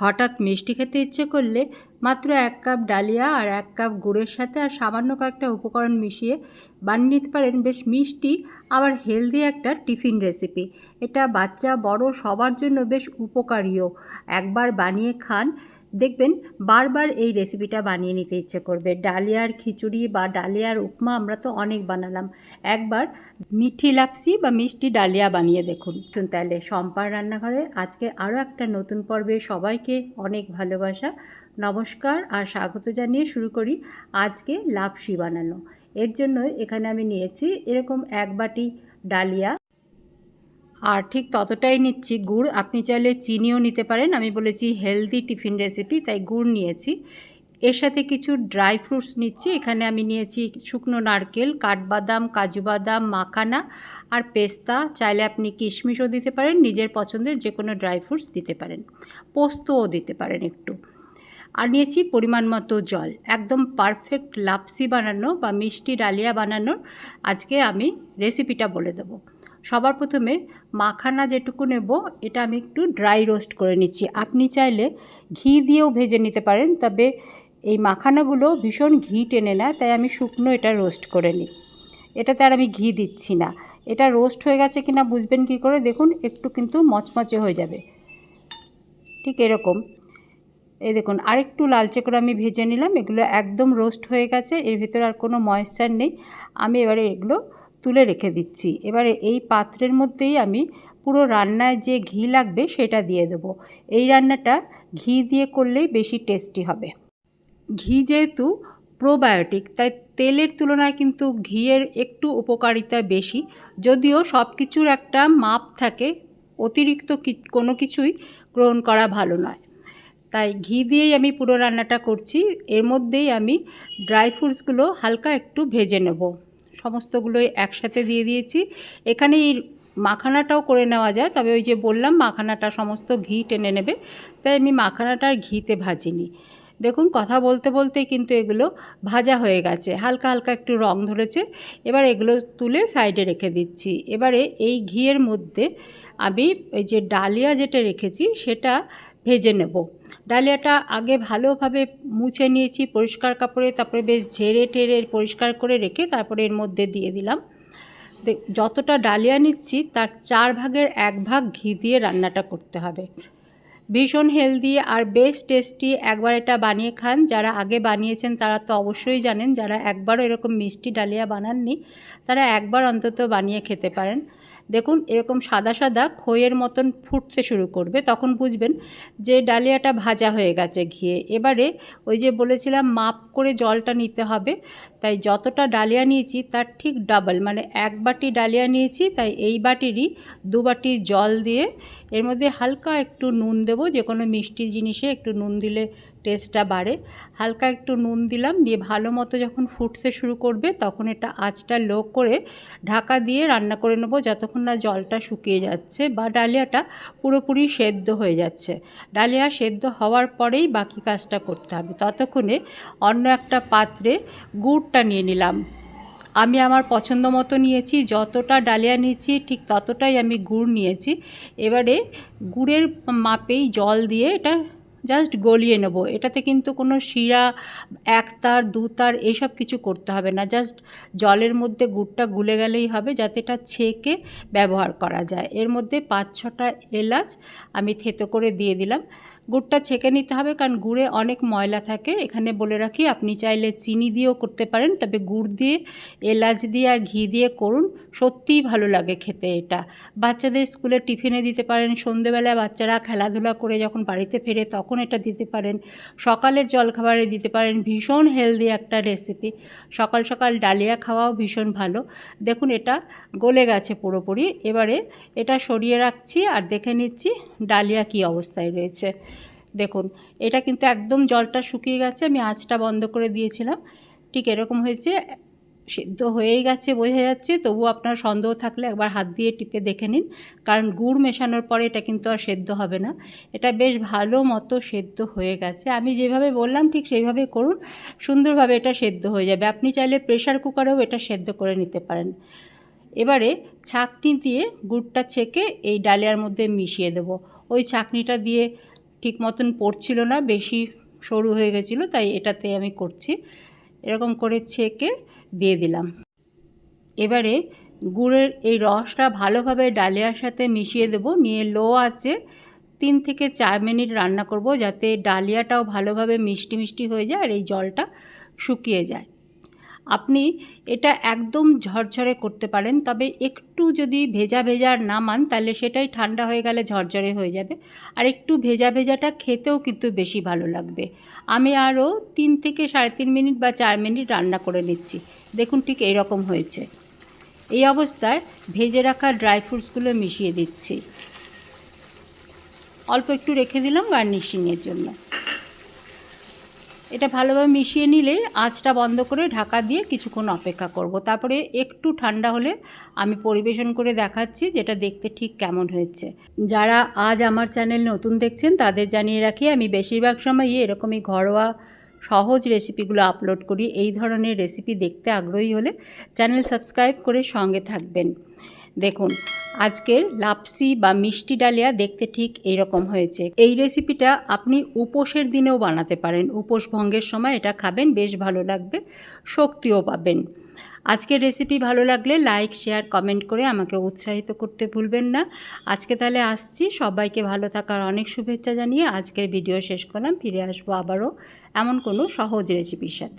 হঠাৎ মিষ্টি খেতে ইচ্ছে করলে মাত্র এক কাপ ডালিয়া আর এক কাপ গুড়ের সাথে আর সামান্য কয়েকটা উপকরণ মিশিয়ে বানিয়ে নিতে পারেন। বেশ মিষ্টি, আবার হেলদি একটা টিফিন রেসিপি। এটা বাচ্চা, বড়, সবার জন্য বেশ উপকারীও। একবার বানিয়ে খান দেখবেন বারবার এই রেসিপিটা বানিয়ে নিতে ইচ্ছে করবে। ডালিয়ার খিচুড়ি বা ডালিয়ার উপমা আমরা তো অনেক বানালাম। একবার মিঠি লাপসি বা মিষ্টি ডালিয়া বানিয়ে দেখুন। তাহলে সম্পার রান্নাঘরে আজকে আরও একটা নতুন পর্বে সবাইকে অনেক ভালোবাসা, নমস্কার আর স্বাগত জানিয়ে শুরু করি। আজকে লাপসি বানানো। এর জন্য এখানে আমি নিয়েছি এরকম এক বাটি ডালিয়া আর ঠিক ততটাই নিচ্ছি গুড়। আপনি চাইলে চিনিও নিতে পারেন। আমি বলেছি হেলদি টিফিন রেসিপি তাই গুড় নিয়েছি। এর সাথে কিছু ড্রাই ফ্রুটস নিচ্ছি। এখানে আমি নিয়েছি শুকনো নারকেল, কাঠবাদাম, কাজু বাদাম, মাখানা আর পেস্তা। চাইলে আপনি কিশমিশও দিতে পারেন, নিজের পছন্দের যে কোনো ড্রাই ফ্রুটস দিতে পারেন। পোস্তও দিতে পারেন একটু। আর নিয়েছি পরিমাণ মতো জল। একদম পারফেক্ট লাপসি বানানো বা মিষ্টি ডালিয়া বানানোর আজকে আমি রেসিপিটা বলে দেবো। সবার প্রথমে মাখানা যেটুকু নেব, এটা আমি একটু ড্রাই রোস্ট করে নিচ্ছি। আপনি চাইলে ঘি দিয়েও ভেজে নিতে পারেন, তবে এই মাখানাগুলো ভীষণ ঘি টেনে নেয়, তাই আমি শুকনো এটা রোস্ট করে নিই। এটাতে আর আমি ঘি দিচ্ছি না। এটা রোস্ট হয়ে গেছে কিনা বুঝবেন কি করে? দেখুন, একটু কিন্তু মচমচে হয়ে যাবে। ঠিক এরকম। এই দেখুন, আরেকটু লালচে করে আমি ভেজে নিলাম। এগুলো একদম রোস্ট হয়ে গেছে, এর ভিতরে আর কোনো ময়েশ্চার নেই। আমি এবারে এগুলো তুলে রেখে দিচ্ছি। এবারে এই পাত্রের মধ্যেই আমি পুরো রান্নায় যে ঘি লাগবে সেটা দিয়ে দেবো। এই রান্নাটা ঘি দিয়ে করলেই বেশি টেস্টি হবে। ঘি যেহেতু প্রোবায়োটিক, তাই তেলের তুলনায় কিন্তু ঘিয়ের একটু উপকারিতা বেশি। যদিও সব কিছুর একটা মাপ থাকে, অতিরিক্ত কোনো কিছুই গ্রহণ করা ভালো নয়। তাই ঘি দিয়েই আমি পুরো রান্নাটা করছি। এর মধ্যেই আমি ড্রাই ফ্রুটসগুলো হালকা একটু ভেজে নেব। সমস্তগুলোই একসাথে দিয়ে দিয়েছি। এখানে এই মাখানাটাও করে নেওয়া যায়, তবে ওই যে বললাম মাখানাটা সমস্ত ঘি টেনে নেবে, তাই আমি মাখানাটা ঘিতে ভাজিনি। দেখুন কথা বলতে বলতেই কিন্তু এগুলো ভাজা হয়ে গেছে, হালকা হালকা একটু রং ধরেছে, এবার এগুলো তুলে সাইডে রেখে দিচ্ছি। এবারে এই ঘিয়ের মধ্যে আমি ওই যে ডালিয়া যেটা রেখেছি, সেটা ভেজে নেব। ডালিয়াটা আগে ভালোভাবে মুছে নিয়েছি, পরিষ্কার কাপড়ে, তারপরে বেশ ঝেড়ে টেরে পরিষ্কার করে রেখে তারপরে এর মধ্যে দিয়ে দিলাম। যতটা ডালিয়া নিচ্ছি, তার চার ভাগের এক ভাগ ঘি দিয়ে রান্নাটা করতে হবে। ভীষণ হেলদি আর বেশ টেস্টি একবার এটা বানিয়ে খান। যারা আগে বানিয়েছেন, তারা তো অবশ্যই জানেন, যারা একবারও এরকম মিষ্টি ডালিয়া বানাননি, তারা একবার অন্তত বানিয়ে খেতে পারেন। দেখুন, এরকম সাদা সাদা খইয়ের মতন ফুটতে শুরু করবে। তখন বুঝবেন যে ডালিয়াটা ভাজা হয়ে গেছে ঘিয়ে। এবারে ওই যে বলেছিলাম, মাপ করে জলটা নিতে হবে। তাই যতটা ডালিয়া নিয়েছি, তার ঠিক ডাবল মানে এক বাটি ডালিয়া নিয়েছি, তাই এই বাটিরই দু বাটি জল দিয়ে এর মধ্যে হালকা একটু নুন দেবো যে কোনো মিষ্টি জিনিসে একটু নুন দিলে টেস্টটা বাড়ে। হালকা একটু নুন দিলাম, দিয়ে ভালো মতো যখন ফুটতে শুরু করবে তখন এটা আঁচটা লো করে ঢাকা দিয়ে রান্না করে নেব যতক্ষণ না জলটা শুকিয়ে যাচ্ছে বা ডালিয়াটা পুরোপুরি সেদ্ধ হয়ে যাচ্ছে। ডালিয়া সেদ্ধ হওয়ার পরেই বাকি কাজটা করতে হবে। ততক্ষণে অন্য একটা পাত্রে গুড়টা নিয়ে নিলাম। আমি আমার পছন্দ মতো নিয়েছি, যতটা ডালিয়া নিয়েছি ঠিক ততটাই আমি গুড় নিয়েছি। এবারে গুড়ের মাপেই জল দিয়ে এটা জাস্ট গলিয়ে নেব। এটাতে কিন্তু কোনো শিরা এক তার দু তার এইসব কিছু করতে হবে না। জাস্ট জলের মধ্যে গুড়টা গুলে গেলেই হবে যাতে এটা ছেঁকে ব্যবহার করা যায়। এর মধ্যে পাঁচ ছটা এলাচ আমি থেতো করে দিয়ে দিলাম। গুড়টা ছেঁকে নিতে হবে, কারণ গুড়ে অনেক ময়লা থাকে। এখানে বলে রাখি, আপনি চাইলে চিনি দিয়েও করতে পারেন, তবে গুড় দিয়ে, এলাচ দিয়ে আর ঘি দিয়ে করুন। সত্যিই ভালো লাগে খেতে এটা। বাচ্চাদের স্কুলে টিফিনে দিতে পারেন, সন্ধেবেলায় বাচ্চারা খেলাধুলা করে যখন বাড়িতে ফেরে তখন এটা দিতে পারেন। সকালের জলখাবারে দিতে পারেন, ভীষণ হেলদি একটা রেসিপি সকাল সকাল ডালিয়া খাওয়াও ভীষণ ভালো। দেখুন এটা গলে গেছে পুরোপুরি। এবারে এটা সরিয়ে রাখছি আর দেখে নিচ্ছি ডালিয়া কী অবস্থায় রয়েছে। দেখুন, এটা কিন্তু একদম জলটা শুকিয়ে গেছে, আমি আঁচটা বন্ধ করে দিয়েছিলাম। ঠিক এরকম হয়েছে, সেদ্ধ হয়েই গেছে, বোঝা যাচ্ছে তবু আপনার সন্দেহ থাকলে একবার হাত দিয়ে টিপে দেখে নিন, কারণ গুড় মেশানোর পরে এটা কিন্তু আর সেদ্ধ হবে না। এটা বেশ ভালো মতো সেদ্ধ হয়ে গেছে। আমি যেভাবে বললাম, ঠিক সেইভাবে করুন, সুন্দরভাবে এটা সেদ্ধ হয়ে যাবে। আপনি চাইলে প্রেশার কুকারেও এটা সেদ্ধ করে নিতে পারেন। এবারে ছাঁকনি দিয়ে গুড়টা ছেঁকে এই ডালিয়ার মধ্যে মিশিয়ে দেবো। ওই ছাঁকনিটা দিয়ে ঠিক মতন পড়ছিল না, বেশি সরু হয়ে গেছিল, তাই এটাতে আমি করছি। এরকম করে ছেঁকে দিয়ে দিলাম। এবারে গুড়ের এই রসটা ভালোভাবে ডালিয়ার সাথে মিশিয়ে দেব। নিয়ে লো আছে তিন থেকে চার মিনিট রান্না করব, যাতে ডালিয়াটাও ভালোভাবে মিষ্টি মিষ্টি হয়ে যায় আর এই জলটা শুকিয়ে যায়। আপনি এটা একদম ঝরঝরে করতে পারেন। তবে একটু যদি ভেজা ভেজা নামান তাহলে সেটাই ঠান্ডা হয়ে গেলে ঝরঝরে হয়ে যাবে। আর একটু ভেজা ভেজাটা খেতেও কিন্তু বেশি ভালো লাগবে। আমি আরও তিন থেকে সাড়ে তিন মিনিট বা চার মিনিট রান্না করে নিচ্ছি। দেখুন ঠিক এইরকম হয়েছে। এই অবস্থায় ভেজে রাখা ড্রাই ফ্রুটসগুলো মিশিয়ে দিচ্ছি। অল্প একটু রেখে দিলাম গার্নিশিংয়ের জন্য। এটা ভালোভাবে মিশিয়ে নিলে আঁচটা বন্ধ করে ঢাকা দিয়ে কিছুক্ষণ অপেক্ষা করব। তারপরে একটু ঠান্ডা হলে আমি পরিবেশন করে দেখাচ্ছি যেটা দেখতে ঠিক কেমন হয়েছে। যারা আজ আমার চ্যানেল নতুন দেখছেন, তাদের জানিয়ে রাখি, আমি বেশিরভাগ সময়ই এরকমই ঘরোয়া সহজ রেসিপিগুলো আপলোড করি। এই ধরনের রেসিপি দেখতে আগ্রহী হলে চ্যানেল সাবস্ক্রাইব করে সঙ্গে থাকবেন। দেখুন আজকের লাপসি বা মিষ্টি ডালিয়া দেখতে ঠিক এইরকম হয়েছে। এই রেসিপিটা আপনি উপোসের দিনেও বানাতে পারেন। উপোস ভঙ্গের সময় এটা খাবেন, বেশ ভালো লাগবে, শক্তিও পাবেন। আজকের রেসিপি ভালো লাগলে লাইক, শেয়ার, কমেন্ট করে আমাকে উৎসাহিত করতে ভুলবেন না। আজকে তাহলে আসছি। সবাইকে ভালো থাকার অনেক শুভেচ্ছা জানিয়ে আজকের ভিডিও শেষ করলাম। ফিরে আসব আবারও এমন কোনো সহজ রেসিপির সাথে।